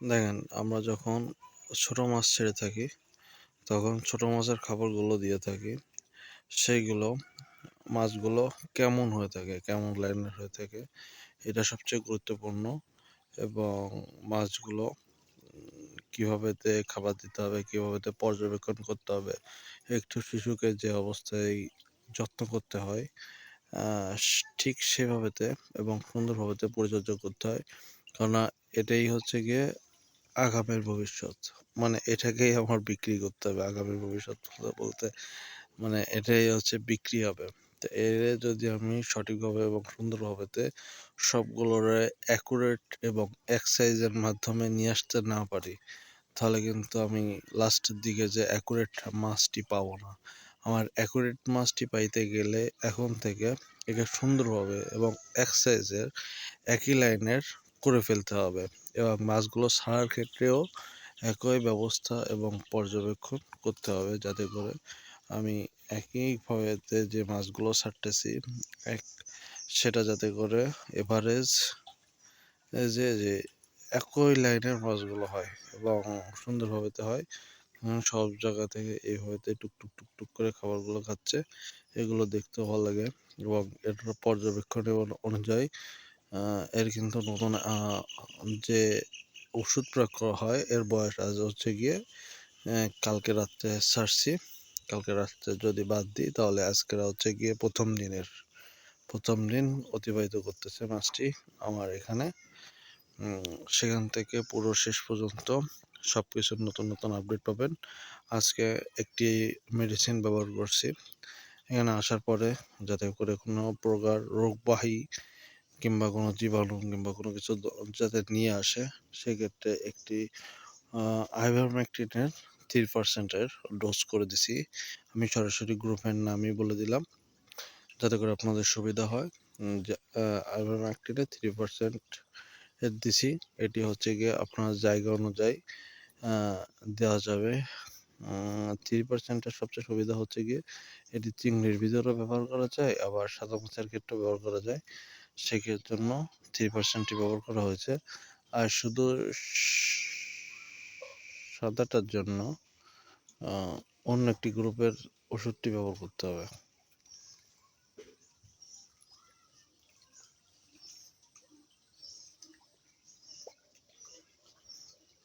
দেখেন, আমরা যখন ছোট মাছ ছেড়ে থাকি, তখন ছোট মাছের খাবারগুলো দিয়ে থাকি। সেইগুলো, মাছগুলো কেমন হয়ে থাকে, কেমন লাইনের হয়ে থাকে, এটা সবচেয়ে গুরুত্বপূর্ণ। এবং মাছগুলো কীভাবে খাবার দিতে হবে কীভাবে পর্যবেক্ষণ করতে হবে, একটু শিশুকে যে অবস্থায় যত্ন করতে হয় ঠিক সেভাবেতে এবং সুন্দরভাবেতে পরিচর্যা করতে হয়। কেননা, এটাই হচ্ছে গিয়ে আগামের ভবিষ্যৎ। মানে এটাকেই আমার বিক্রি করতে হবে আগামীর ভবিষ্যৎ বলতে। মানে এটাই হচ্ছে বিক্রি হবে। তো এর যদি আমি সঠিকভাবে এবং সুন্দরভাবেতে সবগুলোর অ্যাকুরেট এবং এক সাইজের মাধ্যমে নিয়ে আসতে না পারি, তাহলে কিন্তু আমি লাস্টের দিকে যে অ্যাকুরেট মাছটি পাবো না। আমার অ্যাকুরেট মাছটি পাইতে গেলে এখন থেকে একে সুন্দরভাবে এবং এক একই লাইনের করে ফেলতে হবে এবং মাছগুলো ছাড়ার ক্ষেত্রেও একই ব্যবস্থা এবং পর্যবেক্ষণ করতে হবে যাতে করে আমি একইভাবে যে মাছগুলো ছাড়তেছি, এক, সেটা যাতে করে এভারেজ যে যে একই লাইনের মাছগুলো হয় এবং সুন্দরভাবেতে হয়। সব জায়গা থেকে এইভাবে টুকটুক টুকটুক করে খাবারগুলো খাচ্ছে। এগুলো দেখতে ভালো লাগে এবং এটার পর্যবেক্ষণে অনুযায়ী এর কিন্তু নতুন যে ওষুধ প্রয়োগ করা হয়, এর বয়স আজ হচ্ছে গিয়ে কালকে রাত্রে ছাড়ছি কালকে রাত্রে যদি বাদ দিই, তাহলে আজকের হচ্ছে গিয়ে প্রথম দিনের, প্রথম দিন অতিবাহিত করতেছে মাছটি আমার এখানে। সেখান থেকে পুরো শেষ পর্যন্ত সব কিছুর নতুন নতুন আপডেট পাবেন। আজকে একটি মেডিসিন ব্যবহার করছি। এখানে আসার পরে যাতে করে কোনো প্রকার রোগবাহী কিংবা কোনো জীবাণু কিংবা কোনো কিছু যাতে নিয়ে আসে, সেক্ষেত্রে একটি আইভারমেকটিনের থ্রি পার্সেন্টের ডোজ করে দিছি। আমি সরাসরি গ্রুপের নামই বলে দিলাম, যাতে করে আপনাদের সুবিধা হয়। আইভারমেকটিনে থ্রি পার্সেন্ট দিছি। এটি হচ্ছে গিয়ে আপনার জায়গা অনুযায়ী দেওয়া যাবে। থ্রি পার্সেন্টের সবচেয়ে সুবিধা হচ্ছে গিয়ে, এটি চিংড়ির ভিতরেও ব্যবহার করা যায়, আবার সাদা মাছের ক্ষেত্রেও ব্যবহার করা যায়। সেক্ষেত্রে জন্য থ্রি পার্সেন্টটি ব্যবহার করা হয়েছে। আর শুধু সাদাটার জন্য অন্য একটি গ্রুপের ওষুধটি ব্যবহার করতে হবে।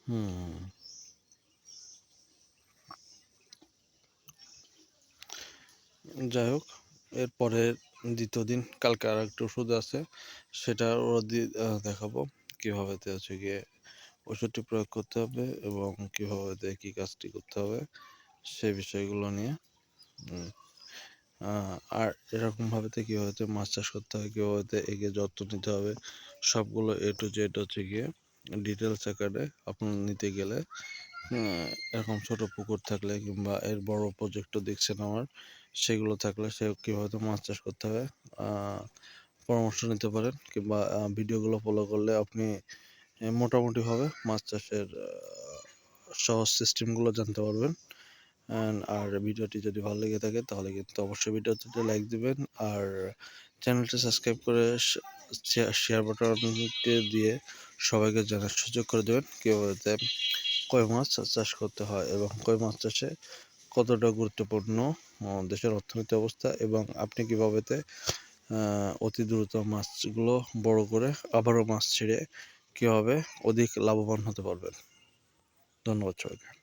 হুম। যাই হোক এরপরের দ্বিতীয় দিন কালকে আর একটা ওষুধ আছে। সেটা ওরা দিয়ে দেখাবো কীভাবে হচ্ছে গিয়ে ওষুধটি প্রয়োগ করতে হবে এবং কীভাবে কী কাজটি করতে হবে সে বিষয়গুলো নিয়ে। আর এরকমভাবে কীভাবে মাছ চাষ করতে হয়, কীভাবে একে যত্ন নিতে হবে, সবগুলো এ টু জেড হচ্ছে গিয়ে ডিটেলস আকারে আপনার নিতে গেলে এরকম ছোট পুকুর থাকলে কিংবা এর বড় প্রজেক্টও দেখছেন আমার, সেগুলো থাকলে সে কীভাবে মাছ চাষ করতে হবে পরামর্শ নিতে পারেন কিংবা ভিডিওগুলো ফলো করলে আপনি মোটামুটিভাবে মাছ চাষের সহজ সিস্টেমগুলো জানতে পারবেন। আর ভিডিওটি যদি ভালো লেগে থাকে তাহলে কিন্তু অবশ্যই ভিডিওটিতে লাইক দিবেন আর চ্যানেলটি সাবস্ক্রাইব করে শেয়ার বাটনটি দিয়ে সবাইকে জানার সুযোগ করে দেবেন। কীভাবে কই মাছ চাষ করতে হয় এবং কয় মাছ চাষে কতটা গুরুত্বপূর্ণ দেশের অর্থনৈতিক অবস্থা এবং আপনি কীভাবেতে অতি দ্রুত মাছগুলো বড় করে আবারও মাছ ছেড়ে কীভাবে অধিক লাভবান হতে পারবেন? ধন্যবাদ সবাইকে।